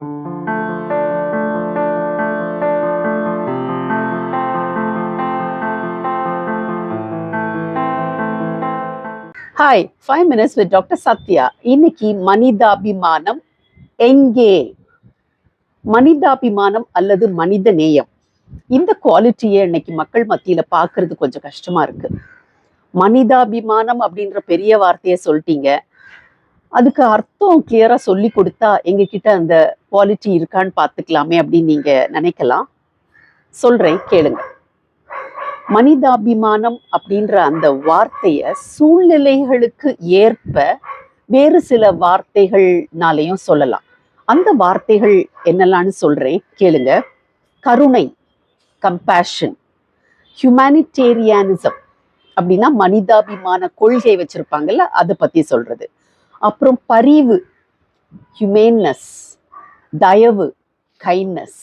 Hi five minutes with doctor Sathya இன்னைக்கு மனிதாபிமானம் எங்கே? மனிதாபிமானம் அல்லது மனித நேயம்? இந்த குவாலிட்டியை இன்னைக்கு மக்கள் மத்தியில பாக்குறது கொஞ்சம் கஷ்டமா இருக்கு. மனிதாபிமானம் அப்படின்ற பெரிய வார்த்தையை சொல்லிட்டீங்க. அதுக்கு அர்த்தம் கிளியரா சொல்லி கொடுத்தா எங்ககிட்ட அந்த குவாலிட்டி இருக்கான்னு பார்த்துக்கலாமே அப்படின்னு நீங்க நினைக்கலாம். சொல்றேன் கேளுங்க. மனிதாபிமானம் அப்படின்ற அந்த வார்த்தைய சூழ்நிலைகளுக்கு ஏற்ப வேறு சில வார்த்தைகள்னாலையும் சொல்லலாம். அந்த வார்த்தைகள் என்னெல்லாம்னு சொல்றேன் கேளுங்க. கருணை கம்பேஷன் ஹியூமானிட்டேரியானிசம் அப்படின்னா மனிதாபிமான கொள்கை வச்சிருப்பாங்கல்ல அதை பத்தி சொல்றது. அப்புறம் பரிவு ஹியூமேன்னஸ் தயவு கைண்ட்னஸ்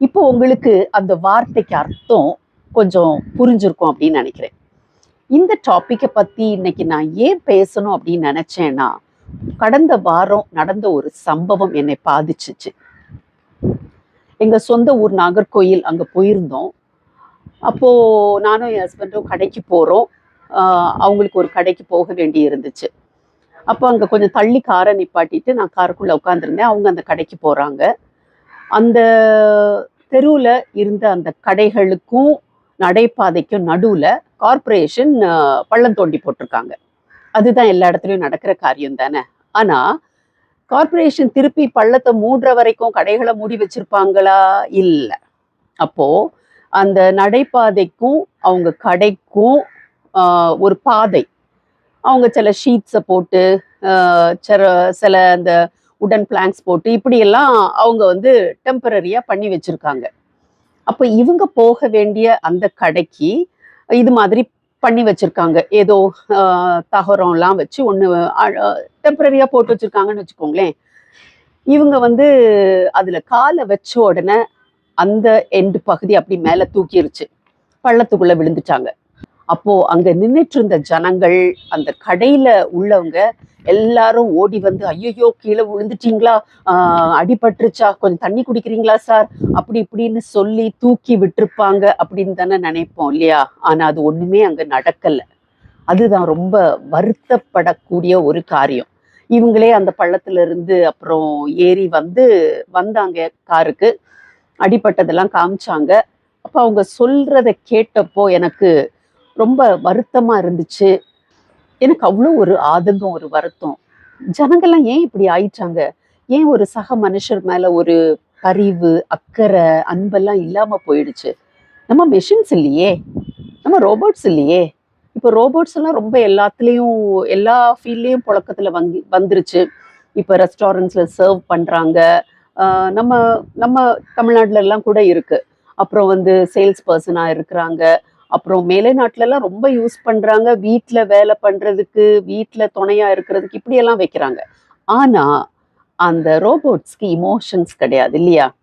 இப்போ உங்களுக்கு அந்த வார்த்தைக்கு அர்த்தம் கொஞ்சம் புரிஞ்சிருக்கும் அப்படின்னு நினைக்கிறேன். இந்த டாப்பிக்கை பற்றி இன்னைக்கு நான் ஏன் பேசணும் அப்படின்னு நினச்சேன்னா கடந்த வாரம் நடந்த ஒரு சம்பவம் என்னை பாதிச்சிச்சு. எங்கள் சொந்த ஊர் நாகர்கோயில் அங்கே போயிருந்தோம். அப்போது நானும் என் ஹஸ்பண்டும் கடைக்கு போகிறோம் அவங்களுக்கு ஒரு கடைக்கு போக வேண்டி இருந்துச்சு. அப்போ அங்கே கொஞ்சம் தள்ளி காரை நிப்பாட்டிட்டு நான் காருக்குள்ளே உட்காந்துருந்தேன் அவங்க அந்த கடைக்கு போகிறாங்க அந்த தெருவில் இருந்த அந்த கடைகளுக்கும் நடைபாதைக்கும் நடுவில் கார்ப்பரேஷன் பள்ளம் தோண்டி போட்டிருக்காங்க. அதுதான் எல்லா இடத்துலையும் நடக்கிற காரியம் தானே. ஆனால் கார்ப்பரேஷன் திருப்பி பள்ளத்தை மூடுற வரைக்கும் கடைகளை மூடி வச்சிருப்பாங்களா? இல்லை. அப்போது அந்த நடைபாதைக்கும் அவங்க கடைக்கும் ஒரு பாதை. அவங்க சில ஷீட்ஸை போட்டு சில சில அந்த உடன் பிளாங்க்ஸ் போட்டு இப்படியெல்லாம் அவங்க வந்து டெம்பரரியாக பண்ணி வச்சுருக்காங்க. அப்போ இவங்க போக வேண்டிய அந்த கடைக்கு இது மாதிரி பண்ணி வச்சுருக்காங்க. ஏதோ தகரம்லாம் வச்சு ஒன்று டெம்பரரியாக போட்டு வச்சுருக்காங்கன்னு வச்சுக்கோங்களேன். இவங்க வந்து அதில் காலை வச்ச உடனே அந்த எண்டு பகுதி அப்படி மேலே தூக்கிருச்சு. பள்ளத்துக்குள்ளே விழுந்துட்டாங்க. அப்போ அங்க நின்றுட்டு இருந்த ஜனங்கள் அந்த கடையில உள்ளவங்க எல்லாரும் ஓடி வந்து ஐயோ கீழே விழுந்துட்டீங்களா? அடிபட்டுருச்சா? கொஞ்சம் தண்ணி குடிக்கிறீங்களா சார்? அப்படி இப்படின்னு சொல்லி தூக்கி விட்டிருப்பாங்க அப்படின்னு தானே நினைப்போம் இல்லையா? ஆனா அது ஒண்ணுமே அங்க நடக்கல. அதுதான் ரொம்ப வருத்தப்படக்கூடிய ஒரு காரியம். இவங்களே அந்த பள்ளத்துல இருந்து அப்புறம் ஏறி வந்து வந்தாங்க காருக்கு. அடிபட்டதெல்லாம் காமிச்சாங்க. அப்ப அவங்க சொல்றத கேட்டப்போ எனக்கு ரொம்ப வருத்தமாக இருந்துச்சு. எனக்கு அவ்வளோ ஒரு ஆதங்கம் ஒரு வருத்தம். ஜனங்கள்லாம் ஏன் இப்படி ஆயிட்டாங்க? ஏன் ஒரு சக மனுஷர் மேலே ஒரு பரிவு அக்கறை அன்பெல்லாம் இல்லாமல் போயிடுச்சு? நம்ம மெஷின்ஸ் இல்லையே. நம்ம ரோபோட்ஸ் இல்லையே. இப்போ ரோபோட்ஸ் எல்லாம் ரொம்ப எல்லாத்துலேயும் எல்லா ஃபீல்ட்லேயும் புழக்கத்தில் வங்கி வந்துருச்சு. இப்போ ரெஸ்டாரண்ட்ஸில் சர்வ் பண்ணுறாங்க நம்ம நம்ம தமிழ்நாட்டுல எல்லாம் கூட இருக்குது அப்புறம் வந்து சேல்ஸ் பர்சனாக இருக்கிறாங்க. அப்புறம் மேலை நாட்டுல எல்லாம் ரொம்ப யூஸ் பண்றாங்க. வீட்டில் வேலை பண்றதுக்கு வீட்டில் துணையா இருக்கிறதுக்கு இப்படியெல்லாம் வைக்கிறாங்க. ஆனா அந்த ரோபோட்ஸ்க்கு இமோஷன்ஸ் கிடையாது இல்லையா?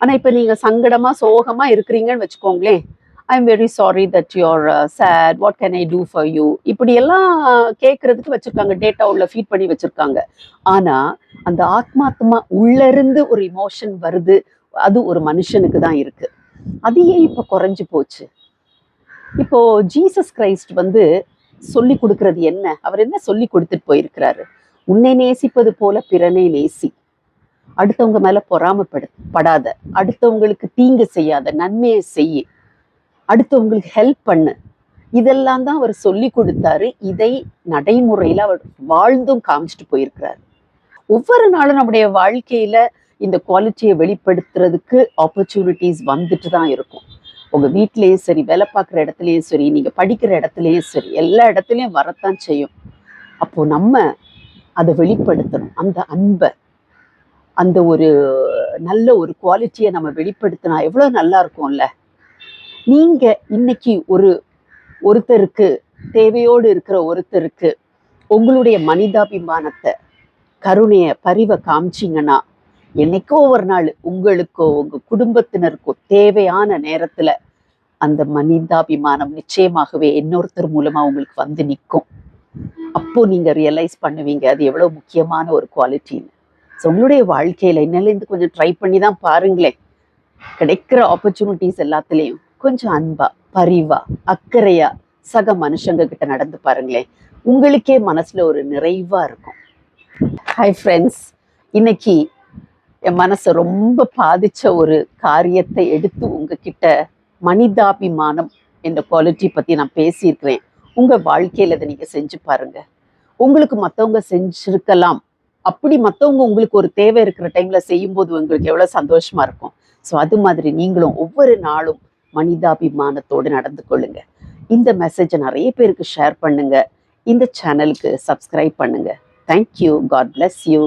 ஆனா இப்ப நீங்க சங்கடமா சோகமா இருக்கிறீங்கன்னு வச்சுக்கோங்களேன் I am very sorry that your sad what can I do for you இப்படியெல்லாம் கேட்குறதுக்கு வச்சுருக்காங்க. வச்சிருக்காங்க டேட்டா உள்ள ஃபீட் பண்ணி வச்சிருக்காங்க. ஆனா அந்த ஆத்மாத்மா உள்ள இருந்து ஒரு இமோஷன் வருது. அது ஒரு மனுஷனுக்கு தான் இருக்கு. அது ஏன் இப்போ குறைஞ்சு போச்சு. இப்போ ஜீசஸ் கிரைஸ்ட் வந்து சொல்லி கொடுக்கறது என்ன? அவர் என்ன சொல்லி கொடுத்துட்டு போயிருக்கிறாரு? உன்னை நேசிப்பது போல பிறனை நேசி. அடுத்தவங்க மேல பொறாமப்படு படாத. அடுத்தவங்களுக்கு தீங்கு செய்யாத நன்மையை செய்யு. அடுத்தவங்களுக்கு ஹெல்ப் பண்ணு. இதெல்லாம் தான் அவர் சொல்லி கொடுத்தாரு. இதை நடைமுறையில அவர் வாழ்ந்தும் காமிச்சிட்டு போயிருக்கிறாரு. ஒவ்வொரு நாளும் நம்முடைய வாழ்க்கையில இந்த குவாலிட்டியை வெளிப்படுத்துறதுக்கு ஆப்பர்ச்சுனிட்டிஸ் வந்துட்டு தான் இருக்கும். உங்க வீட்லயும் சரி வேலை பார்க்குற இடத்துலையும் சரி நீங்க படிக்கிற இடத்துலயும் சரி எல்லா இடத்துலையும் வரத்தான் செய்யும். அப்போ நம்ம அதை வெளிப்படுத்தணும். அந்த அன்பை அந்த ஒரு நல்ல ஒரு குவாலிட்டியை நம்ம வெளிப்படுத்தினா எவ்வளவு நல்லா இருக்கும்ல? நீங்க இன்னைக்கு ஒரு ஒருத்தருக்கு தேவையோடு இருக்கிற ஒருத்தருக்கு உங்களுடைய மனிதாபிமானத்தை கருணையை பரிவை காமிச்சிங்கன்னா என்னைக்கோ ஒரு நாள் உங்களுக்கோ உங்க குடும்பத்தினருக்கோ தேவையான நேரத்துல அந்த மனிதாபிமானம் நிச்சயமாகவே இன்னொருத்தர் மூலமா உங்களுக்கு வந்து நிற்கும் அப்போ நீங்க ரியலைஸ் பண்ணுவீங்க அது எவ்வளவு முக்கியமான ஒரு குவாலிட்டின்னு ஸோ உங்களுடைய வாழ்க்கையில இன்னிலேருந்து கொஞ்சம் ட்ரை பண்ணி தான் பாருங்களேன். கிடைக்கிற ஆப்பர்ச்சுனிட்டிஸ் எல்லாத்துலேயும் கொஞ்சம் அன்பா பரிவா அக்கறையா சக மனுஷங்க கிட்ட நடந்து பாருங்களேன். உங்களுக்கே மனசுல ஒரு நிறைவா இருக்கும். ஹாய் ஃப்ரெண்ட்ஸ் இன்னைக்கு என் மனசை ரொம்ப பாதிச்ச ஒரு காரியத்தை எடுத்து உங்ககிட்ட மனிதாபிமானம் என்ற குவாலிட்டி பத்தி நான் பேசியிருக்கிறேன். உங்க வாழ்க்கையில இதை நீங்க செஞ்சு பாருங்க. உங்களுக்கு மத்தவங்க செஞ்சுருக்கலாம். அப்படி மத்தவங்க உங்களுக்கு ஒரு தேவை இருக்கிற டைம்ல செய்யும்போது உங்களுக்கு எவ்வளவு சந்தோஷமா இருக்கும். ஸோ அது மாதிரி நீங்களும் ஒவ்வொரு நாளும் மனிதாபிமானத்தோடு நடந்து கொள்ளுங்க. இந்த மெசேஜை நிறைய பேருக்கு ஷேர் பண்ணுங்க. இந்த சேனலுக்கு சப்ஸ்கிரைப் பண்ணுங்க. Thank you God bless you